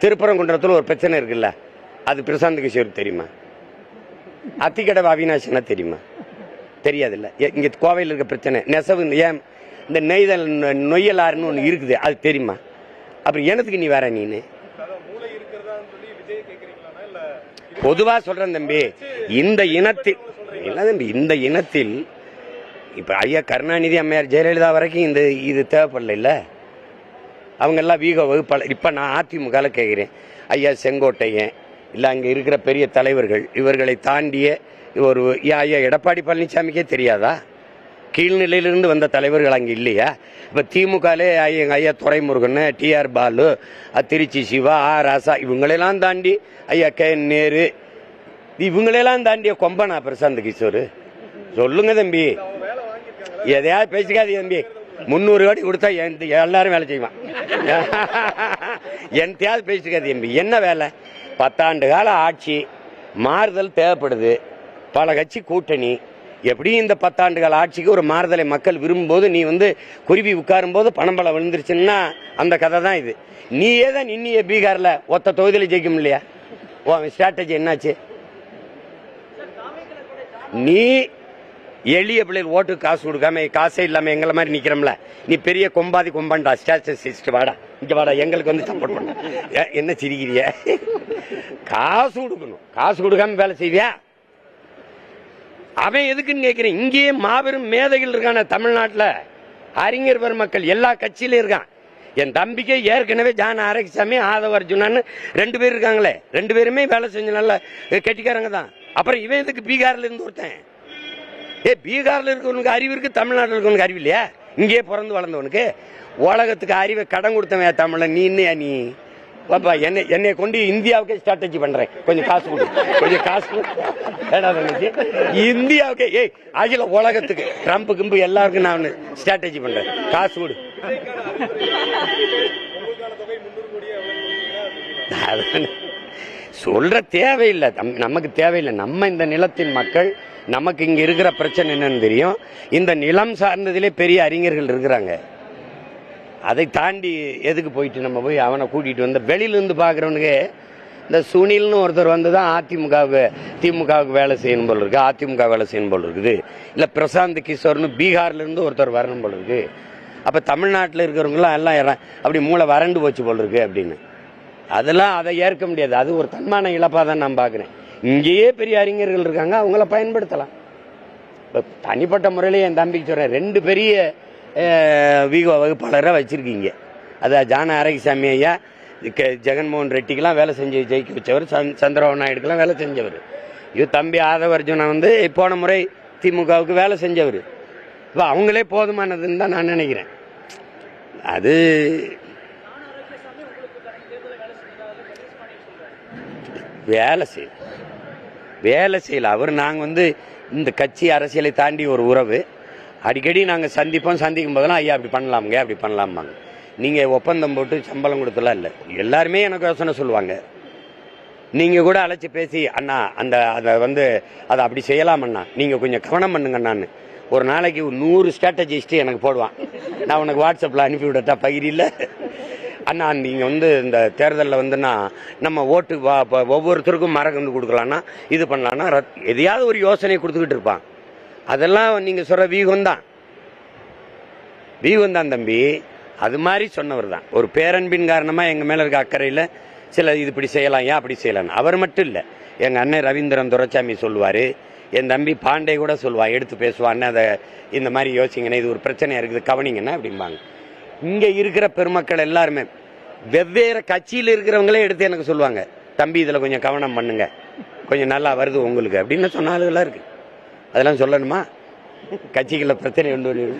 திருப்பரங்குன்றத்தில் ஒரு பிரச்சனை இருக்குல்ல? அது பிரசாந்த் கிஷோருக்கு தெரியுமா? அத்திக்கடவை அவினாஷனா தெரியுமா? தெரியாதுல்ல. எ- கோவையில் இருக்க பிரச்சனை. நெசவு ஏன் இந்த நெய்தல் நொய்யலாறுன்னு ஒன்று இருக்குது. அது தெரியுமா? அப்புறம் எனத்துக்கு நீ வேற நீனு? பொதுவாக சொல்கிறேன் தம்பி இந்த இனத்தில் இல்லை தம்பி இந்த இனத்தில் இப்போ ஐயா கருணாநிதி அம்மையார் ஜெயலலிதா வரைக்கும் இந்த இது தேவைப்படல அவங்கெல்லாம் அவங்க எல்லாம் வீக வகுப்பாளர் இப்போ நான் அதிமுகவில் கேட்குறேன் ஐயா செங்கோட்டையன் இல்லை அங்கே இருக்கிற பெரிய தலைவர்கள் இவர்களை தாண்டிய ஒரு ஐயா எடப்பாடி பழனிசாமிக்கே தெரியாதா? கீழ்நிலையிலிருந்து வந்த தலைவர்கள் அங்கே இல்லையா? இப்போ திமுகலே எங்கள் ஐயா துரைமுருகன் டிஆர் பாலு திருச்சி சிவா ஆ ராசா இவங்களெல்லாம் தாண்டி ஐயா கே நேரு இவங்களெல்லாம் தாண்டிய கொம்பனா பிரசாந்த் கிஷோர்? சொல்லுங்க தம்பி. எதையாவது பேசிக்காதீங்க தம்பி. முந்நூறு கோடி கொடுத்தா எல்லாரும் வேலை செய்வான். என்கிட்டயாவது பேசிட்டு தம்பி என்ன வேலை? பத்தாண்டு கால ஆட்சி மாறுதல் தேவைப்படுது. பல கட்சி கூட்டணி. எப்படியும் இந்த பத்தாண்டு கால ஆட்சிக்கு ஒரு மாறுதலை மக்கள் விரும்பும்போது நீ வந்து குருவி உட்காரும் போது பணம்பலம் விழுந்துருச்சுன்னா அந்த கதை தான் இது. நீயே தான் நின்னிய பீகாரில். ஒத்த தொகுதியில் ஜெயிக்கும் இல்லையா ஸ்ட்ராட்டஜி என்னாச்சு? நீ எளிய பிள்ளைகள் ஓட்டு காசு கொடுக்காம காசே இல்லாமல் எங்களை மாதிரி நிக்கிறோம்ல. நீ பெரிய கொம்பாதி கொம்பாண்டா ஸ்டாட்டசிஸ்ட் வாடா. இங்க வாடா எங்களுக்கு வந்து சப்போர்ட் பண்ண. ஏ, என்ன சிரிக்கிறிய? காசு கொடுக்கணும். காசு கொடுக்காம வேலை செய்வியா? அவன் எதுக்குன்னு கேட்கிறேன் இங்கேயே மாபெரும் மேதைகள் இருக்கான தமிழ்நாட்டுல. அறிஞர் பெருமக்கள் எல்லா கட்சியிலும் இருக்கான். என் தம்பிக்கே ஏற்கனவே ஜான ஆரோக்கியசாமி ஆதவ அர்ஜுனான்னு ரெண்டு பேர் இருக்காங்களே. ரெண்டு பேருமே வேலை செஞ்ச நல்ல கெட்டிக்காரங்க தான். அப்புறம் இவன் எதுக்கு பீகார்ல இருந்து ஒருத்தன்? ஏ பீகாரில் இருக்கவனுக்கு அறிவு இருக்குது தமிழ்நாட்டில் இருக்கவனுக்கு அறிவு இல்லையா? இங்கேயே பிறந்து வளர்ந்தவனுக்கு உலகத்துக்கு அறிவை கடன் கொடுத்தவன் தமிழன் நீ இன்னையா நீ? பாப்பா என்னை என்னை கொண்டு இந்தியாவுக்கு ஸ்ட்ராட்டஜி பண்ணுறேன் கொஞ்சம் காசு கொடு. கொஞ்சம் காசு கொடு. இந்தியாவுக்கு ஏய் அகில உலகத்துக்கு. ட்ரம்ப் கிம்பு எல்லாருக்கும் நான் ஸ்ட்ராட்டஜி பண்ணுறேன் காசு கொடு. அதான் சொல்ற தேவையில்லை. நம் நமக்கு தேவையில்லை. நம்ம இந்த நிலத்தின் மக்கள் நமக்கு இங்க இருக்கிற பிரச்சனை என்னன்னு தெரியும். இந்த நிலம் சார்ந்ததிலே பெரிய அறிஞர்கள் இருக்கிறாங்க. அதை தாண்டி எதுக்கு போயிட்டு நம்ம போய் அவனை கூட்டிட்டு வந்து வெளியில பார்க்குறவனுக்கு பாக்குறவனுக்கு இந்த சுனில்னு ஒருத்தர் வந்து தான் அதிமுகவுக்கு திமுகவுக்கு வேலை செய்யணும் போல் இருக்கு. அதிமுக வேலை செய்யணும் போல் இருக்குது. இல்லை பிரசாந்த் கிஷோர்னு பீகார்லேருந்து ஒருத்தர் வரணும் போல் இருக்கு. அப்போ தமிழ்நாட்டில் இருக்கிறவங்களாம் எல்லாம் அப்படி மூளை வறண்டு போச்சு போல் இருக்கு அப்படின்னு. அதெல்லாம் அதை ஏற்க முடியாது. அது ஒரு தன்மான இழப்பாக தான் நான் பார்க்குறேன். இங்கேயே பெரிய அறிஞர்கள் இருக்காங்க அவங்கள பயன்படுத்தலாம். இப்போ தனிப்பட்ட முறையில் என் தம்பிக்கு சொல்கிறேன் ரெண்டு பெரிய வீகோ வீக வகுப்பாளராக வச்சுருக்கீங்க. அது ஜான ஆரோக்கியசாமி ஐயா க- ஜெகன்மோகன் ரெட்டிக்கெலாம் வேலை செஞ்சு ஜெயிக்க வச்சவர் சந் சந்திரபாபு நாயுடுக்கெலாம் வேலை செஞ்சவர். இது தம்பி ஆதவர்ஜுனா வந்து போன முறை திமுகவுக்கு வேலை செஞ்சவர். இப்போ அவங்களே போதுமானதுன்னு தான் நான் நினைக்கிறேன். அது வேலை செய்யும் வேலை செய்யலை. அவர் நாங்கள் வந்து இந்த கட்சி அரசியலை தாண்டி ஒரு உறவு. அடிக்கடி நாங்கள் சந்திப்போம். சந்திக்கும் போதெல்லாம் ஐயா அப்படி பண்ணலாமுங்க அப்படி பண்ணலாமாங்க நீங்கள் ஒப்பந்தம் போட்டு சம்பளம் கொடுத்தலாம் இல்லை. எல்லாருமே எனக்கு யோசனை சொல்லுவாங்க. நீங்கள் கூட அழைச்சி பேசி அண்ணா அந்த அதை வந்து அதை அப்படி செய்யலாம் அண்ணா நீங்கள் கொஞ்சம் கவனம் பண்ணுங்க நான். ஒரு நாளைக்கு நூறு ஸ்ட்ராட்டஜிஸ்ட்டு எனக்கு போடுவான். நான் உனக்கு வாட்ஸ்அப்பில் அனுப்பி விடட்டா? பகிரில்ல? அண்ணா நீங்கள் வந்து இந்த தேர்தலில் வந்துன்னா நம்ம ஓட்டு வா- ஒவ்வொருத்தருக்கும் ஒவ்வொருத்தருக்கும் மரக்கன்று கொடுக்கலான்னா இது பண்ணலான்னா ரத்- எதையாவது ஒரு யோசனை கொடுத்துக்கிட்டு இருப்பான். அதெல்லாம் நீங்கள் சொல்கிற வீகம் தான் வீகம் தான் தம்பி. அது மாதிரி சொன்னவர் தான் ஒரு பேரன்பின் காரணமாக எங்கள் மேலே இருக்க அக்கறையில் சில இது இப்படி செய்யலாம் ஏன் அப்படி செய்யலாம் அவர் மட்டும் இல்லை. எங்கள் அண்ணன் ரவீந்திரன் துரைசாமி சொல்லுவார். என் தம்பி பாண்டே கூட சொல்லுவான் எடுத்து பேசுவான்னு அதை இந்த மாதிரி யோசிங்கண்ணே இது ஒரு பிரச்சனையாக இருக்குது கவனிங்கன்னா அப்படிம்பாங்க. இங்கே இருக்கிற பெருமக்கள் எல்லாருமே வெவ்வேறு கட்சியில் இருக்கிறவங்களே எடுத்து எனக்கு சொல்லுவாங்க தம்பி இதில் கொஞ்சம் கவனம் பண்ணுங்க. கொஞ்சம் நல்லா வருது உங்களுக்கு. அப்படின்னு சொன்ன ஆளுகளாக இருக்குது அதெல்லாம் சொல்லணுமா? கட்சிகளில் பிரச்சனை உண்டு.